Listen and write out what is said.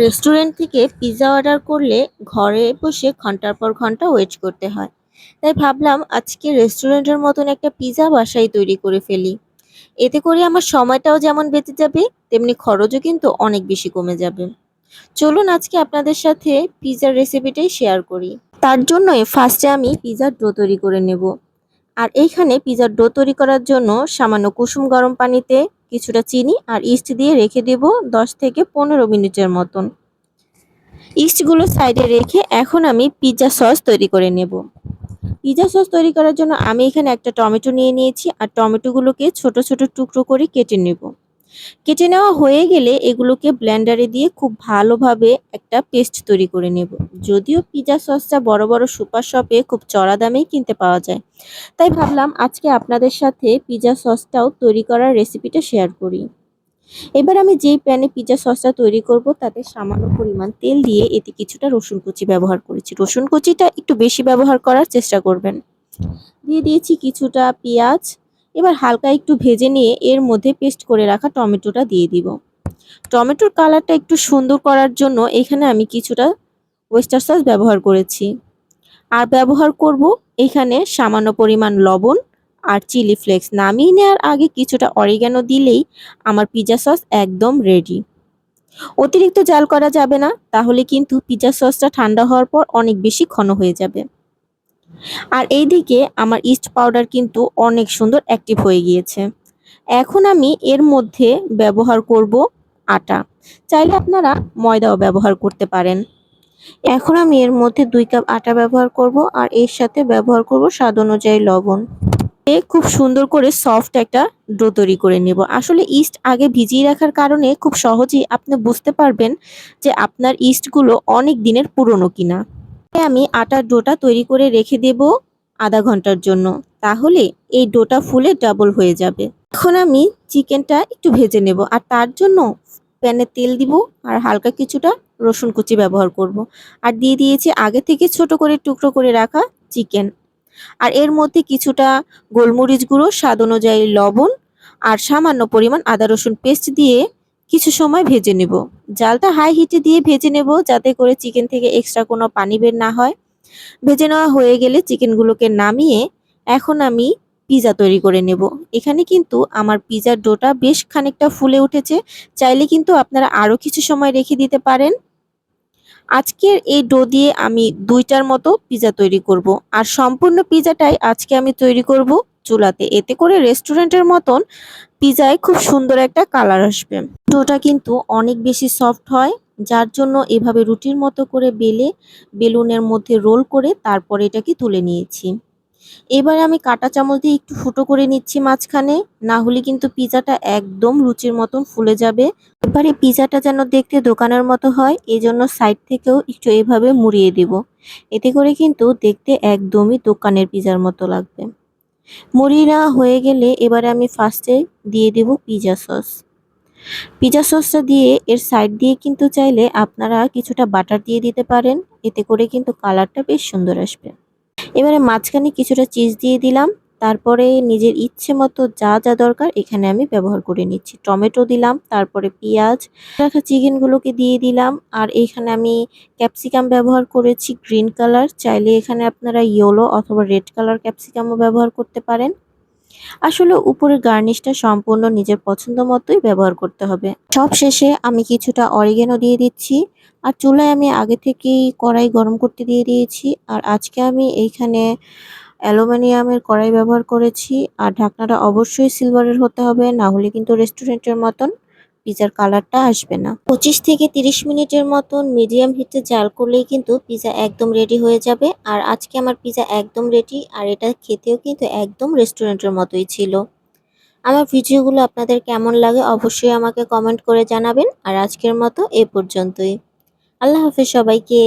Restaurant থেকে pizza order করলে ঘরে বসে ঘণ্টার পর ঘণ্টা ওয়েট করতে হয়। তাই ভাবলাম আজকে রেস্টুরেন্টের মতন একটা পিৎজা বাসায় তৈরি করে ফেলি। এতে করে আমার সময়টাও যেমন বেঁচে যাবে, তেমনি খরচও কিন্তু অনেক বেশি কমে যাবে। চলুন আজকে আপনাদের সাথে পিৎজার রেসিপিটাই শেয়ার করি। তার জন্যই ফার্স্টে আমি পিৎজার ডো তৈরি করে নেব। আর এইখানে পিজার ডো তৈরি করার জন্য সামান্য কুসুম গরম পানিতে কিছুটা চিনি আর ইস্ট দিয়ে রেখে দেব দশ থেকে পনেরো মিনিটের মতন। ইস্টগুলো সাইডে রেখে এখন আমি পিৎজা সস তৈরি করে নেব। পিৎজা সস তৈরি করার জন্য আমি এখানে একটা টমেটো নিয়ে নিয়েছি আর টমেটোগুলোকে ছোট ছোট টুকরো করে কেটে নেব। কেটে নেওয়া হয়ে গেলে এগুলোকে ব্লেন্ডারে দিয়ে খুব ভালোভাবে একটা পেস্ট তৈরি করে নেব। যদিও পিৎজা সসটা বড় বড় সুপার শপে খুব চড়া দামেই কিনতে পাওয়া যায়। তাই ভাবলাম আজকে আপনাদের সাথে পিৎজা সসটাও তৈরি করার রেসিপিটা শেয়ার করি। এবার আমি যেই প্যানে পিৎজা সসটা তৈরি করব, তাতে সামান্য পরিমাণ তেল দিয়ে এতে কিছুটা রসুন কুচি ব্যবহার করেছি। রসুন কুচিটা একটু বেশি ব্যবহার করার চেষ্টা করবেন। দিয়ে দিয়েছি কিছুটা পেঁয়াজ এবার হালকা একটু ভেজে নিয়ে এর মধ্যে পেস্ট করে রাখা টমেটোটা দিয়ে দিব। টমেটোর কালারটা একটু সুন্দর করার জন্য এখানে আমি কিছুটা ওয়েস্টার সস ব্যবহার করেছি। আর ব্যবহার করব এখানে সামান্য পরিমাণ লবণ আর চিলি ফ্লেক্স নামিয়ে নেওয়ার আগে কিছুটা অরিগ্যানো দিলেই আমার পিৎজা সস একদম রেডি অতিরিক্ত জাল করা যাবে না, তাহলে কিন্তু পিৎজা সসটা ঠান্ডা হওয়ার পর অনেক বেশি ঘন হয়ে যাবে। আর এইদিকে আমার ইস্ট পাউডার কিন্তু অনেক সুন্দর অ্যাক্টিভ হয়ে গিয়েছে। এখন আমি এর মধ্যে ব্যবহার করব আটা। চাইলে আপনারা ময়দাও ব্যবহার করতে পারেন। এখন আমি এর মধ্যে দুই কাপ আটা ব্যবহার করব আর এর সাথে ব্যবহার করব স্বাদ অনুযায়ী লবণ। এ খুব সুন্দর করে সফট একটা ডো তৈরি করে নেব। আসলে ইস্ট আগে ভিজিয়ে রাখার কারণে খুব সহজেই আপনি বুঝতে পারবেন যে আপনার ইস্টগুলো অনেক দিনের পুরনো কিনা। আমি আটার ডোটা তৈরি করে রেখে দেব আধা ঘণ্টার জন্য। তাহলে এই ডোটা ফুলে ডাবল হয়ে যাবে। এখন আমি চিকেনটা একটু ভেজে নেব আর তার জন্য প্যানে তেল দিব আর হালকা কিছুটা রসুন কুচি ব্যবহার করব। আর দিয়ে দিয়েছি আগে থেকে ছোট করে টুকরো করে রাখা চিকেন। আর এর মধ্যে কিছুটা গোলমরিচ গুঁড়ো, স্বাদ অনুযায়ী লবণ আর সামান্য পরিমাণ আদা রসুন পেস্ট দিয়ে কিছু সময় ভেজে নেব। জালটা হাই হিটে দিয়ে ভেজে নেব যাতে করে চিকেন থেকে এক্সট্রা কোনো পানি বের না হয়। ভেজে নেওয়া হয়ে গেলে চিকেনগুলোকে নামিয়ে এখন আমি পিজা তৈরি করে নেব। এখানে কিন্তু আমার পিজার ডোটা বেশ খানিকটা ফুলে উঠেছে। চাইলে কিন্তু আপনারা আরও কিছু সময় রেখে দিতে পারেন। আজকের এই ডো দিয়ে আমি দুইটার মতো পিজা তৈরি করব। আর সম্পূর্ণ পিজাটাই আজকে আমি তৈরি করব। চুলাতে। এতে করে রেস্টুরেন্টের মতন পিজায় খুব সুন্দর একটা কালার আসবে। ডোটা কিন্তু অনেক বেশি সফট হয়, যার জন্য এভাবে রুটির মতো করে বেলে, বেলুনের মধ্যে রোল করে তারপর এটাকে তুলে নিয়েছি। এবার আমি কাটা চামচ দিয়ে একটু ফুটো করে নিচ্ছি মাঝখানে, না হলে কিন্তু পিজাটা একদম লুচির মতন ফুলে যাবে। এবারে পিজাটা যেন দেখতে দোকানের মতো হয়, এজন্য সাইড থেকেও একটু এভাবে মুড়িয়ে দিব। এতে করে কিন্তু দেখতে একদমই দোকানের পিজার মতো লাগবে। মুড়িয়ে না হয়ে গেলে এবারে আমি ফার্স্টে দিয়ে দেব পিজা সস পিজা সসটা দিয়ে এর সাইড দিয়ে কিন্তু চাইলে আপনারা কিছুটা বাটার দিয়ে দিতে পারেন, এতে করে কিন্তু কালারটা বেশ সুন্দর আসবে। এবারে মাঝখানে কিছুটা চিজ দিয়ে দিলাম। তারপরে নিজের ইচ্ছে মতো যা যা দরকার এখানে আমি ব্যবহার করে নিচ্ছি। টমেটো দিলাম, তারপরে পেঁয়াজ, রাখা চিকেনগুলোকে দিয়ে দিলাম, আর এখানে আমি ক্যাপসিকাম ব্যবহার করেছি গ্রিন কালার। চাইলে এখানে আপনারা ইয়েলো অথবা রেড কালার ক্যাপসিকামও ব্যবহার করতে পারেন। আসলে উপরের গার্নিশটা সম্পূর্ণ নিজের পছন্দ মতোই ব্যবহার করতে হবে। সব শেষে আমি কিছুটা অরিগেনও দিয়ে দিচ্ছি, আর চুলায় আমি আগে থেকেই কড়াই গরম করতে দিয়ে দিয়েছি। আর আজকে আমি এইখানে অ্যালুমিনিয়ামের কড়াই ব্যবহার করেছি, আর ঢাকনাটা অবশ্যই সিলভারের হতে হবে, না হলে কিন্তু রেস্টুরেন্টের মতন পিজার কালারটা আসবে না। পঁচিশ থেকে তিরিশ মিনিটের মতন মিডিয়াম হিটে জাল করলেই কিন্তু পিজা একদম রেডি হয়ে যাবে, আর আজকে আমার পিজা একদম রেডি, আর এটা খেতেও কিন্তু একদম রেস্টুরেন্টের মতোই ছিল। আমার ভিডিওগুলো আপনাদের কেমন লাগে অবশ্যই আমাকে কমেন্ট করে জানাবেন, আর আজকের মতো এ পর্যন্তই। আল্লাহ হাফেজ সবাইকে।